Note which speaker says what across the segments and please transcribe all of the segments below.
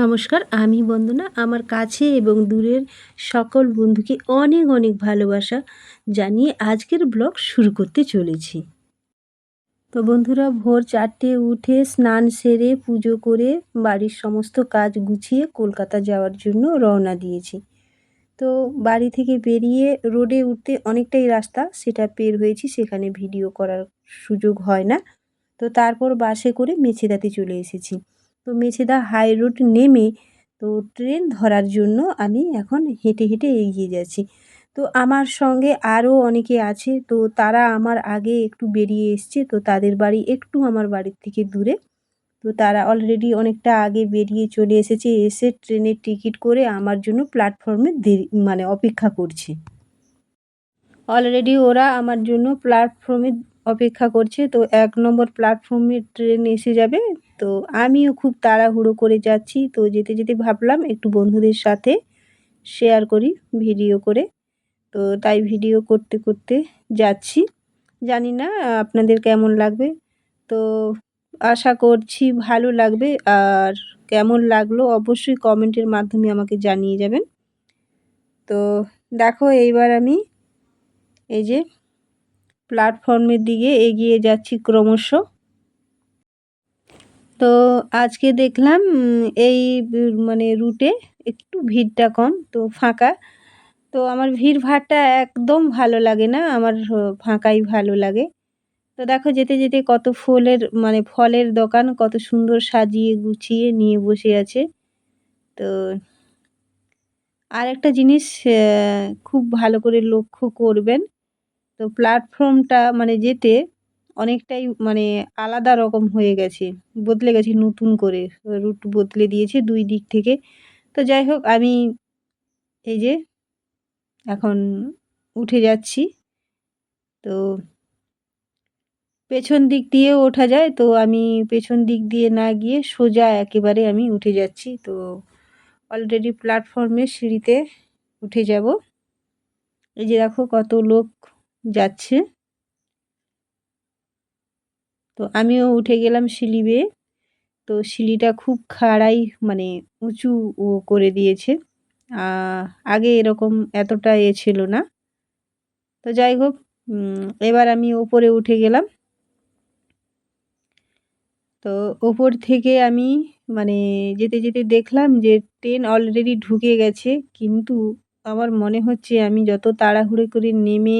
Speaker 1: নমস্কার, আমি বন্দনা। আমার কাছে এবং দূরের সকল বন্ধুকে অনেক অনেক ভালোবাসা জানিয়ে আজকের ব্লগ শুরু করতে চলেছি। তো বন্ধুরা, ভোর চারটে উঠে স্নান সেরে, পুজো করে বাড়ির সমস্ত কাজ গুছিয়ে কলকাতা যাওয়ার জন্য রওনা দিয়েছি। তো বাড়ি থেকে বেরিয়ে রোডে উঠতে অনেকটাই রাস্তা, সেটা পের হয়েছি, সেখানে ভিডিও করার সুযোগ হয় না। তো তারপর বাসে করে মেছেদাতে চলে এসেছি। তো মেছেদা হাই রোড নেমে তো ট্রেন ধরার জন্য আমি এখন হেঁটে হেঁটে এগিয়ে যাচ্ছি। তো আমার সঙ্গে আরও অনেকে আছে, তো তারা আমার আগে একটু বেরিয়ে এসছে, তো তাদের বাড়ি একটু আমার বাড়ির থেকে দূরে। তো তারা অলরেডি অনেকটা আগে বেরিয়ে চলে এসেছে, এসে ট্রেনের টিকিট করে আমার জন্য প্ল্যাটফর্মে দেরি মানে অপেক্ষা করছে। অলরেডি ওরা আমার জন্য প্ল্যাটফর্মে অপেক্ষা করছে। তো এক নম্বর প্ল্যাটফর্মে ট্রেন এসে যাবে। তো আমিও খুব তাড়াহুড়ো করে যাচ্ছি। তো যেতে যেতে ভাবলাম একটু বন্ধুদের সাথে শেয়ার করি ভিডিও করে। তো তাই ভিডিও করতে করতে যাচ্ছি। জানি না, আপনাদের কেমন লাগবে? তো আশা করছি ভালো লাগবে। আর কেমন লাগল অবশ্যই কমেন্টের মাধ্যমে আমাকে জানিয়ে যাবেন। তো দেখো এইবার আমি এই যে প্ল্যাটফর্মের দিকে এগিয়ে যাচ্ছি ক্রমশ। তো আজকে দেখলাম এই মানে রুটে একটু ভিড়টা কম, তো ফাঁকা। তো আমার ভিড় ভাড়টা একদম ভালো লাগে না, আমার ফাঁকাই ভালো লাগে। তো দেখো যেতে যেতে কত ফুলের মানে ফলের দোকান কত সুন্দর সাজিয়ে গুছিয়ে নিয়ে বসে আছে। তো আর একটা জিনিস খুব ভালো করে লক্ষ্য করবেন তো প্ল্যাটফর্মটা মানে যেতে অনেকটাই মানে আলাদা রকম হয়ে গেছে। বদলে গেছে নতুন করে। রুট বদলে দিয়েছে দুই দিক থেকে। তো যাই হোক, আমি এই যে এখন উঠে যাচ্ছি। তো পেছন দিক দিয়ে ওঠা যায়। তো আমি পেছন দিক দিয়ে না গিয়ে সোজা একেবারে আমি উঠে যাচ্ছি। তো অলরেডি প্ল্যাটফর্মে সিঁড়িতে উঠে যাব। এই যে দেখো কত লোক যাচ্ছে। তো আমিও উঠে গেলাম সিঁড়ি বেয়ে। তো সিঁড়িটা খুব খাড়াই মানে উঁচু ও করে দিয়েছে। আগে এরকম এতটা এ ছিল না। তো যাই হোক এবার আমি ওপরে উঠে গেলাম। তো ওপর থেকে আমি মানে যেতে যেতে দেখলাম যে ট্রেন অলরেডি ঢুকে গেছে, কিন্তু আমার মনে হচ্ছে আমি যত তাড়াহুড়ো করে নেমে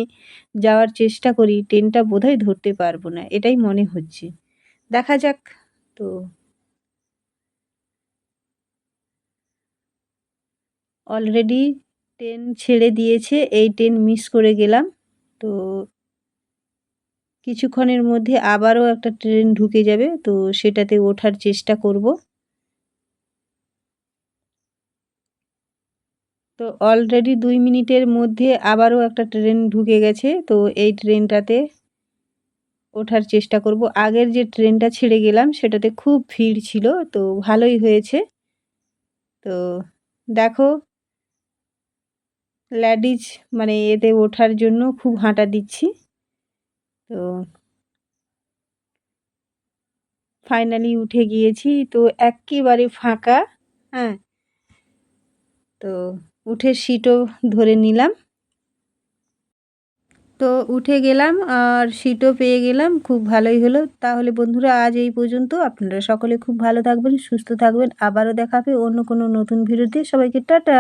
Speaker 1: যাওয়ার চেষ্টা করি ট্রেনটা বোধহয় ধরতে পারব না, এটাই মনে হচ্ছে। দেখা যাক, তো। অলরেডি ট্রেন ছেড়ে দিয়েছে, এই ট্রেন মিস করে গেলাম, তো কিছুক্ষণের মধ্যে আবারও একটা ট্রেন ঢুকে যাবে, তো সেটাতে ওঠার চেষ্টা করব। তো অলরেডি দুই মিনিটের মধ্যে আবারও একটা ট্রেন ঢুকে গেছে। তো এই ট্রেনটাতে ওঠার চেষ্টা করব। আগের যে ট্রেনটা ছেড়ে গেলাম, সেটাতে খুব ভিড় ছিল, তো ভালোই হয়েছে। তো দেখো ল্যাডিজ মানে এতে ওঠার জন্য খুব হাঁটা দিচ্ছি। তো ফাইনালি উঠে গিয়েছি, তো একেবারে ফাঁকা হ্যাঁ। তো উঠে সিটও ধরে নিলাম। তো উঠে গেলাম আর সিটও পেয়ে গেলাম, খুব ভালোই হলো। তাহলে বন্ধুরা, আজ এই পর্যন্ত। আপনারা সকলে খুব ভালো থাকবেন, সুস্থ থাকবেন। আবারও দেখাবে অন্য কোনো নতুন ভিডিওতে। সবাইকে টাটা!